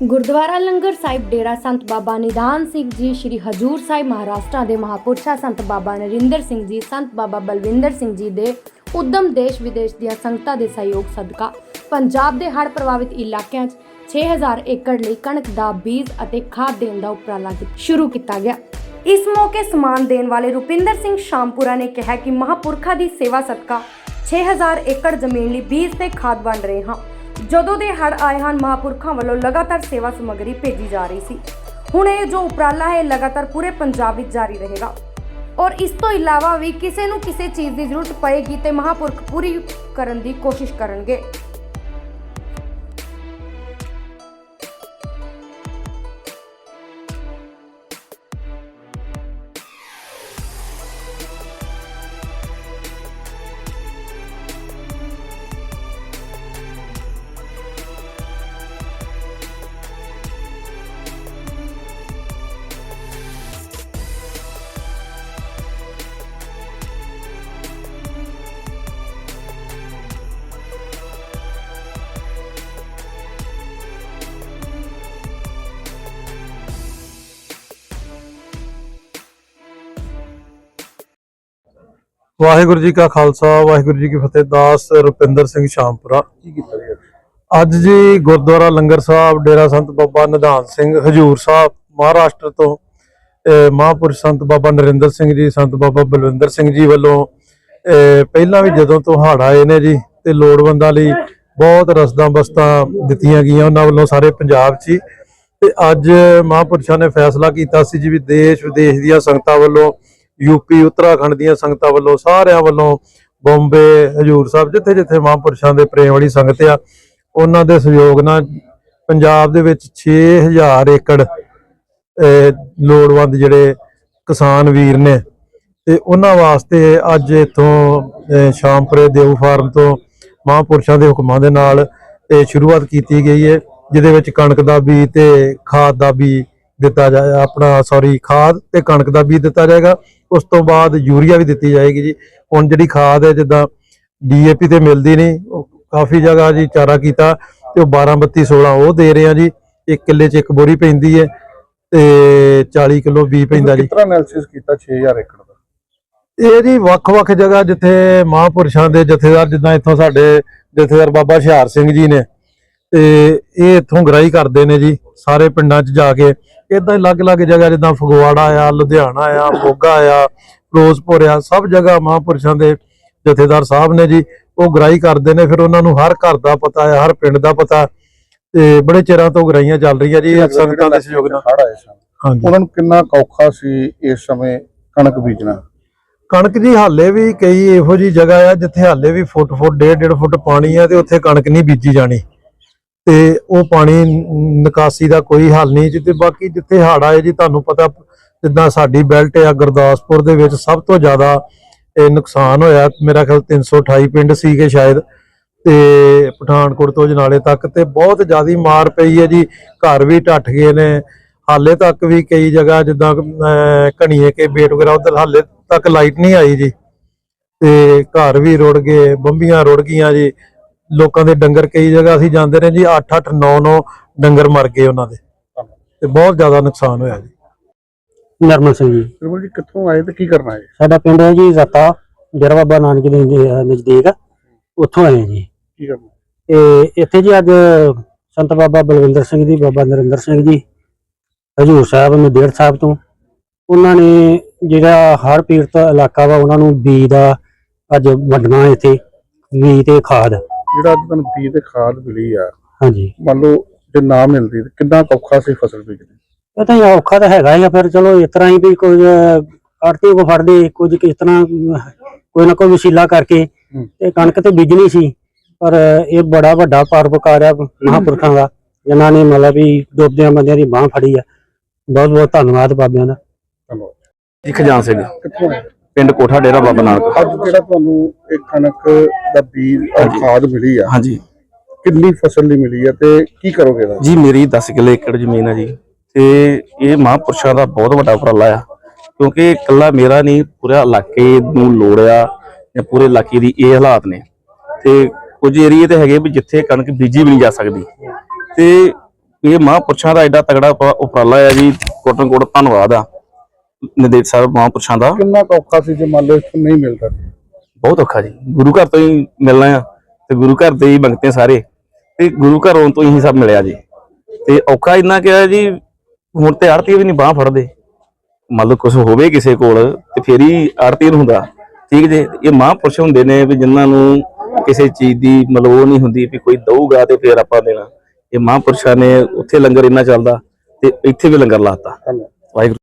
ਗੁਰਦੁਆਰਾ ਲੰਗਰ ਸਾਹਿਬ ਡੇਰਾ ਸੰਤ ਬਾਬਾ ਨਿਦਾਨ ਸਿੰਘ ਜੀ, ਸ੍ਰੀ ਹਜੂਰ ਸਾਹਿਬ ਮਹਾਰਾਸ਼ਟਰ ਦੇ ਮਹਾਪੁਰਸ਼ਾ ਸੰਤ ਬਾਬਾ ਨਰਿੰਦਰ ਸਿੰਘ ਜੀ, ਸੰਤ ਬਾਬਾ ਬਲਵਿੰਦਰ ਸਿੰਘ ਜੀ ਦੇ ਉਦਮ ਦੇਸ਼ ਵਿਦੇਸ਼ ਦੀਆਂ ਸੰਗਤਾਂ ਦੇ ਸਹਿਯੋਗ ਸਦਕਾ। ਪੰਜਾਬ ਦੇ ਹੜ੍ਹ ਪ੍ਰਭਾਵਿਤ ਇਲਾਕਿਆਂ 'ਚ 6000 ਏਕੜ ਲਈ ਕਣਕ ਦਾ ਬੀਜ ਅਤੇ ਖਾਦ ਦੇਣ ਦਾ ਉਪਰਾਲਾ ਸ਼ੁਰੂ ਕੀਤਾ ਗਿਆ। ਇਸ ਮੌਕੇ ਸਮਾਨ ਦੇਣ ਵਾਲੇ ਰੁਪਿੰਦਰ ਸਿੰਘ ਸ਼ਾਮਪੁਰਾ ਨੇ ਕਿਹਾ ਕਿ ਮਹਾਪੁਰਖਾਂ ਦੀ ਸੇਵਾ ਸਦਕਾ 6000 ਏਕੜ ਜ਼ਮੀਨ ਲਈ ਬੀਜ ਤੇ ਖਾਦ ਵੰਡ ਰਹੇ ਹਾਂ। ਜਦੋਂ ਦੇ ਹੜ ਆਏ ਹਨ, ਮਹਾਪੁਰਖਾਂ ਵੱਲੋਂ ਲਗਾਤਾਰ ਸੇਵਾ ਸਮੱਗਰੀ ਭੇਜੀ ਜਾ ਰਹੀ ਸੀ। ਹੁਣ ਇਹ ਜੋ ਉਪਰਾਲਾ ਹੈ, ਇਹ ਲਗਾਤਾਰ ਪੂਰੇ ਪੰਜਾਬ ਵਿੱਚ ਜਾਰੀ ਰਹੇਗਾ। ਔਰ ਇਸ ਤੋਂ ਇਲਾਵਾ ਵੀ ਕਿਸੇ ਨੂੰ ਕਿਸੇ ਚੀਜ਼ ਦੀ ਜ਼ਰੂਰਤ ਪਏਗੀ ਤੇ ਮਹਾਪੁਰਖ ਪੂਰੀ ਕਰਨ ਦੀ ਕੋਸ਼ਿਸ਼ ਕਰਨਗੇ। ਵਾਹਿਗੁਰੂ ਜੀ ਕਾ ਖਾਲਸਾ ਵਾਹਿਗੁਰੂ ਜੀ ਕੀ ਫਤਿਹ ਦਾਸ ਰੁਪਿੰਦਰ ਸਿੰਘ ਸ਼ਾਮਪੁਰਾ। ਕੀ ਕੀਤਾ ਜੀ ਅੱਜ? ਜੀ ਗੁਰਦੁਆਰਾ ਲੰਗਰ ਸਾਹਿਬ ਡੇਰਾ ਸੰਤ ਬਾਬਾ ਨਿਧਾਨ ਸਿੰਘ ਹਜੂਰ ਸਾਹਿਬ ਮਹਾਰਾਸ਼ਟਰ ਤੋਂ ਮਹਾਂਪੁਰਸ਼ ਸੰਤ ਬਾਬਾ ਨਰਿੰਦਰ ਸਿੰਘ ਜੀ ਸੰਤ ਬਾਬਾ ਬਲਵਿੰਦਰ ਸਿੰਘ ਜੀ ਵੱਲੋਂ ਪਹਿਲਾਂ ਵੀ ਜਦੋਂ ਤੋਂ ਹੜ੍ਹ ਆਏ ਨੇ ਜੀ ਤੇ ਲੋੜਵੰਦਾਂ ਲਈ ਬਹੁਤ ਰਸਦਾਂ ਬਸਤਾਂ ਦਿੱਤੀਆਂ ਗਈਆਂ ਉਹਨਾਂ ਵੱਲੋਂ ਸਾਰੇ ਪੰਜਾਬ 'ਚ ਤੇ ਅੱਜ ਮਹਾਂਪੁਰਸ਼ਾਂ ਨੇ ਫੈਸਲਾ ਕੀਤਾ ਸੀ ਜੀ ਵੀ ਦੇਸ਼ ਵਿਦੇਸ਼ ਦੀਆਂ ਸੰਗਤਾਂ ਵੱਲੋਂ ਯੂਪੀ ਉੱਤਰਾਖੰਡ ਦੀਆਂ ਸੰਗਤਾਂ ਵੱਲੋਂ ਸਾਰਿਆਂ ਵੱਲੋਂ ਬੰਬੇ ਹਜੂਰ ਸਾਹਿਬ, ਜਿੱਥੇ ਜਿੱਥੇ ਮਹਾਂਪੁਰਸ਼ਾਂ ਦੇ ਪ੍ਰੇਮ ਵਾਲੀ ਸੰਗਤ ਆ, ਉਹਨਾਂ ਦੇ ਸਹਿਯੋਗ ਨਾਲ ਪੰਜਾਬ ਦੇ ਵਿੱਚ 6000 ਏਕੜ ਲੋੜਵੰਦ ਜਿਹੜੇ ਕਿਸਾਨ ਵੀਰ ਨੇ, ਤੇ ਉਹਨਾਂ ਵਾਸਤੇ ਅੱਜ ਇਥੋਂ ਸ਼ਾਮਪੁਰੇ ਦੇਵ ਫਾਰਮ ਤੋਂ ਮਹਾਂਪੁਰਸ਼ਾਂ ਦੇ ਹੁਕਮਾਂ ਦੇ ਨਾਲ ਇਹ ਸ਼ੁਰੂਆਤ ਕੀਤੀ ਗਈ ਹੈ, ਜਿਹਦੇ ਵਿੱਚ ਕਣਕ ਦਾ ਬੀਜ ਤੇ ਖਾਦ ਦਾ ਬੀਜ ਦਿੱਤਾ ਜਾਏ ਆਪਣਾ ਸੌਰੀ ਖਾਦ ਤੇ ਕਣਕ ਦਾ ਬੀਜ ਦਿੱਤਾ ਜਾਏਗਾ ਉਸ ਤੋਂ ਬਾਅਦ ਯੂਰੀਆ ਵੀ ਦਿੱਤੀ ਜਾਏਗੀ ਜੀ। ਹੁਣ ਜਿਹੜੀ ਖਾਦ ਹੈ ਜਿੱਦਾਂ ਡੀਏਪੀ ਤੇ ਮਿਲਦੀ ਨਹੀਂ ਉਹ ਕਾਫੀ ਜਗ੍ਹਾ ਜੀ ਚਾਰਾ ਕੀਤਾ ਤੇ ਉਹ 12 32 16 ਉਹ ਦੇ ਰਹੇ ਆ ਜੀ। ਇੱਕ ਕਿੱਲੇ 'ਚ ਇੱਕ ਬੋਰੀ ਪੈਂਦੀ ਹੈ ਤੇ 40 ਕਿਲੋ ਬੀਜ ਪੈਂਦਾ ਜੀ। ਤਰ੍ਹਾਂ ਐਨਾਲਿਸਿਸ ਕੀਤਾ 6000 ਏਕੜ ਦਾ? ਇਹ ਜੀ ਵੱਖ-ਵੱਖ ਜਗ੍ਹਾ ਜਿੱਥੇ ਮਹਾਂਪੁਰਸ਼ਾਂ ਦੇ ਜਥੇਦਾਰ ਜਿੱਦਾਂ ਇੱਥੋਂ ਸਾਡੇ ਜਥੇਦਾਰ ਬਾਬਾ ਹੁਸ਼ਿਆਰ ਸਿੰਘ ਜੀ ਨੇ ਤੇ ਇਹ ਇੱਥੋਂ ਗ੍ਰਾਈ ਕਰਦੇ ਨੇ ਜੀ ਸਾਰੇ ਪਿੰਡਾਂ 'ਚ ਜਾ ਕੇ। ਇਦਾਂ ਹੀ ਅਲੱਗ-ਅਲੱਗ ਜਗ੍ਹਾ ਜਿੱਦਾਂ ਫਗਵਾੜਾ ਆ ਲੁਧਿਆਣਾ ਆ ਮੋਗਾ ਆ ਫਿਰੋਜ਼ਪੁਰ ਆ ਸਭ ਜਗ੍ਹਾ ਮਹਾਂਪੁਰਸ਼ਾਂ ਦੇ ਜਥੇਦਾਰ ਸਾਹਿਬ ਨੇ ਜੀ ਉਹ ਗ੍ਰਾਈ ਕਰਦੇ ਨੇ। ਫਿਰ ਉਹਨਾਂ ਨੂੰ ਹਰ ਘਰ ਦਾ ਪਤਾ ਹੈ ਹਰ ਪਿੰਡ ਦਾ ਪਤਾ। ਤੇ ਬੜੇ ਚਿਰਾਂ ਤੋਂ ਗ੍ਰਾਈਆਂ ਚੱਲ ਰਹੀਆਂ ਜੀ ਸੰਗਤਾਂ ਦੇ ਸਹਿਯੋਗ ਨਾਲ। ਹੜ੍ਹ ਆਏ ਸਨ ਹਾਂਜੀ। ਉਹਨਾਂ ਨੂੰ ਕਿੰਨਾ ਔਖਾ ਸੀ ਇਸ ਸਮੇਂ ਕਣਕ ਬੀਜਣਾ? ਕਣਕ ਜੀ ਹਾਲੇ ਵੀ ਕਈ ਇਹੋ ਜੀ ਜਗ੍ਹਾ ਆ ਜਿੱਥੇ ਹਾਲੇ ਵੀ ਫੁੱਟ ਫੁੱਟ ਡੇਢ ਡੇਢ ਫੁੱਟ ਪਾਣੀ ਆ ਤੇ ਉੱਥੇ ਕਣਕ ਨਹੀਂ ਬੀਜੀ ਜਾਣੀ। ਤੇ ਉਹ ਪਾਣੀ ਨਿਕਾਸੀ ਦਾ ਕੋਈ ਹੱਲ ਨਹੀਂ ਜਿੱਤੇ ਬਾਕੀ ਜਿੱਥੇ ਹੜ੍ਹ ਆਏ ਜੀ ਤੁਹਾਨੂੰ ਪਤਾ ਜਿੱਦਾਂ ਸਾਡੀ ਬੈਲਟ ਆ ਗੁਰਦਾਸਪੁਰ ਦੇ ਵਿੱਚ ਸਭ ਤੋਂ ਜ਼ਿਆਦਾ ਇਹ ਨੁਕਸਾਨ ਹੋਇਆ। ਮੇਰਾ ਖਿਆਲ 328 ਪਿੰਡ ਸੀਗੇ ਸ਼ਾਇਦ ਤੇ ਪਠਾਨਕੋਟ ਤੋਂ ਜਨਾਲੇ ਤੱਕ ਤੇ ਬਹੁਤ ਜ਼ਿਆਦੀ ਮਾਰ ਪਈ ਹੈ ਜੀ। ਘਰ ਵੀ ਟੱਟ ਗਏ ਨੇ। ਹਾਲੇ ਤੱਕ ਵੀ ਕਈ ਜਗ੍ਹਾ ਜਿੱਦਾਂ ਅਹ, ਘਣੀਏ ਕੇ ਬੇਟ ਵਗੈਰਾ ਉਧਰ ਹਾਲੇ ਤੱਕ ਲਾਈਟ ਨਹੀਂ ਆਈ ਜੀ। ਤੇ ਘਰ ਵੀ ਰੁੜ ਗਏ ਬੰਬੀਆਂ ਰੁੜ ਗਈਆਂ ਜੀ। ਲੋਕਾਂ ਦੇ ਡੰਗਰ ਕਈ ਜਗ੍ਹਾ ਅਸੀਂ ਜਾਂਦੇ ਰਹੇ ਜੀ 8 8 9 9 ਡੰਗਰ ਮਰ ਗਏ ਉਹਨਾਂ ਦੇ। ਤੇ ਬਹੁਤ ਜ਼ਿਆਦਾ ਨੁਕਸਾਨ ਹੋਇਆ ਜੀ। ਨਰਮਲ ਸਿੰਘ ਜੀ। ਬਿਲਕੁਲ ਜੀ ਕਿੱਥੋਂ ਆਏ ਤੇ ਕੀ ਕਰਨਾ ਹੈ ਸਾਡਾ ਪਿੰਡ ਹੈ ਜੀ ਰਤਾ ਡੇਰਾ ਬਾਬਾ ਨਾਨਕ ਦੇ ਨਜ਼ਦੀ- ਨਜ਼ਦੀਕ। ਉੱਥੋਂ ਆਏ ਹਾਂ ਜੀ। ਕੀ ਕਰਨਾ ਤੇ ਇੱਥੇ ਜੀ ਅੱਜ ਸੰਤ ਬਾਬਾ ਬਲਵਿੰਦਰ ਸਿੰਘ ਜੀ ਬਾਬਾ ਨਰਿੰਦਰ ਸਿੰਘ ਜੀ ਹਜੂਰ ਸਾਹਿਬ ਨਦੇੜ ਸਾਹਿਬ ਤੋਂ। ਉਹਨਾਂ ਨੇ ਜਿਹੜਾ ਹੜ੍ਹ ਪੀੜਤ ਇਲਾਕਾ ਵਾ ਉਹਨਾਂ ਨੂੰ ਬੀਜ ਦਾ ਅੱਜ ਵੰਡਣਾ ਇੱਥੇ ਬੀਜ ਤੇ ਖਾਦ। ਜਿਹੜਾ ਅੱਜ ਤੁਹਾਨੂੰ ਬੀਜ ਤੇ ਖਾਦ ਮਿਲੀ ਆ ਹਾਂਜੀ। ਮੰਨ ਲਓ ਜੇ ਨਾ ਮਿਲਦੀ ਤੇ ਕਿੰਨਾ ਕੁ ਔਖਾ ਸੀ ਫਸਲ ਬੀਜਣੀ? ਇਹ ਤਾਂ ਔਖਾ ਤਾਂ ਹੈਗਾ ਹੀ ਆ ਫਿਰ ਚਲੋ ਇਸ ਤਰ੍ਹਾਂ ਹੀ ਵੀ ਕੁਝ ਆੜਤੀ ਕੋ ਫੜਦੇ ਕੁਝ ਕਿਸ ਤਰ੍ਹਾਂ ਕੋਈ ਨਾ ਕੋਈ ਵਸੀਲਾ ਕਰਕੇ। ਤੇ ਕਣਕ ਤੇ ਬੀਜਣੀ ਸੀ ਪਰ ਇਹ ਬੜਾ ਵੱਡਾ ਪਰਉਪਕਾਰ ਆ ਮਹਾਂਪੁਰਖਾਂ ਦਾ ਜਿਨ੍ਹਾਂ ਨੇ ਮਤਲਬ ਵੀ ਡੁੱਬਦਿਆਂ ਬੰਦਿਆਂ ਦੀ ਬਾਹ ਫੜੀ ਆ। ਬਹੁਤ ਬਹੁਤ ਧੰਨਵਾਦ ਬਾਬਿਆਂ ਦਾ। ਧੰਨਵਾਦ। ਜੀ ਖਜਾਨ ਸਿੰਘ। ਕਿੱਥੋਂ ਆਏ? ਪਿੰਡ ਕੋਠਾ ਡੇਰਾ ਬਾਬਾ ਨਾਨਕ। ਅੱਜ ਜਿਹੜਾ ਤੁਹਾਨੂੰ ਇਹ ਕਣਕ ਦਾ ਬੀਜ ਔਰ ਖਾਦ ਮਿਲੀ ਆ ਹਾਂਜੀ। ਕਿੰਨੀ ਫਸਲ ਲਈ ਮਿਲੀ ਆ ਤੇ ਕੀ ਕਰੋਗੇ ਇਹਦਾ? ਜੀ ਮੇਰੀ 10 ਕਿੱਲੇ ਏਕੜ ਜ਼ਮੀਨ ਹੈ ਜੀ। ਤੇ ਇਹ ਮਹਾਂਪੁਰਸ਼ਾਂ ਦਾ ਬਹੁਤ ਵੱਡਾ ਉਪਰਾਲਾ ਆ। ਕਿਉਂਕਿ ਇਕੱਲਾ ਮੇਰਾ ਨਹੀਂ ਪੂਰੇ ਇਲਾਕੇ ਨੂੰ ਲੋੜ ਆ ਜਾਂ ਪੂਰੇ ਇਲਾਕੇ ਦੀ ਇਹ ਹਾਲਾਤ ਨੇ। ਤੇ ਕੁਝ ਏਰੀਏ ਤੇ ਹੈਗੇ ਵੀ ਜਿੱਥੇ ਕਣਕ ਬੀਜੀ ਵੀ ਨਹੀਂ ਜਾ ਸਕਦੀ। ਤੇ ਇਹ ਮਹਾਂਪੁਰਸ਼ਾਂ ਦਾ ਐਡਾ ਤਗੜਾ ਉਪ- ਉਪਰਾਲਾ ਹੈ ਜੀ। ਕੋਟਨ ਕੋਟ ਧੰਨਵਾਦ ਆ। ਨਿਰਦੇਸ਼ ਸਾਹਿਬ ਮਹਾਂਪੁਰਸ਼ਾਂ ਦਾ। ਕਿੰਨਾ ਕੁ ਔਖਾ ਸੀ ਜੇ ਮੰਨ ਲਓ ਇੱਥੋਂ ਨਹੀਂ ਮਿਲਦਾ ਬਹੁਤ ਔਖਾ ਜੀ। ਗੁਰੂ ਘਰ ਤੋਂ ਹੀ ਮਿਲਣਾ ਆ ਤੇ ਗੁਰੂ ਘਰ ਦੇ ਹੀ ਮੰਗਤੇ ਆ ਸਾਰੇ। ਤੇ ਗੁਰੂ ਘਰੋਂ ਤੋਂ ਹੀ ਸਭ ਮਿਲਿਆ ਜੀ। ਤੇ ਔਖਾ ਇੰਨਾ ਕਿ ਹੈ ਜੀ ਹੁਣ ਤੇ ਆੜਤੀ ਵੀ ਨਹੀਂ ਬਾਹ ਫੜਦੇ। ਮੰਨ ਲਓ ਕੁਝ ਹੋਵੇ ਕਿਸੇ ਕੋਲ ਤੇ ਫੇਰ ਹੀ ਆੜਤੀ ਹੁੰਦਾ। ਠੀਕ ਜੇ ਇਹ ਮਹਾਂਪੁਰਸ਼ ਹੁੰਦੇ ਨੇ ਵੀ ਜਿਨ੍ਹਾਂ ਨੂੰ ਕਿਸੇ ਚੀਜ਼ ਦੀ ਮਤਲਬ ਨਹੀਂ ਹੁੰਦੀ ਵੀ ਕੋਈ ਦਊਗਾ ਤੇ ਫੇਰ ਆਪਾਂ ਦੇਣਾ। ਇਹ ਮਹਾਂਪੁਰਸ਼ਾਂ ਨੇ ਉੱਥੇ ਲੰਗਰ ਇੰਨਾ ਚੱਲਦਾ ਤੇ ਇੱਥੇ ਵੀ ਲੰਗਰ ਲਾਤਾ ਵਾਹਿਗੁਰੂ।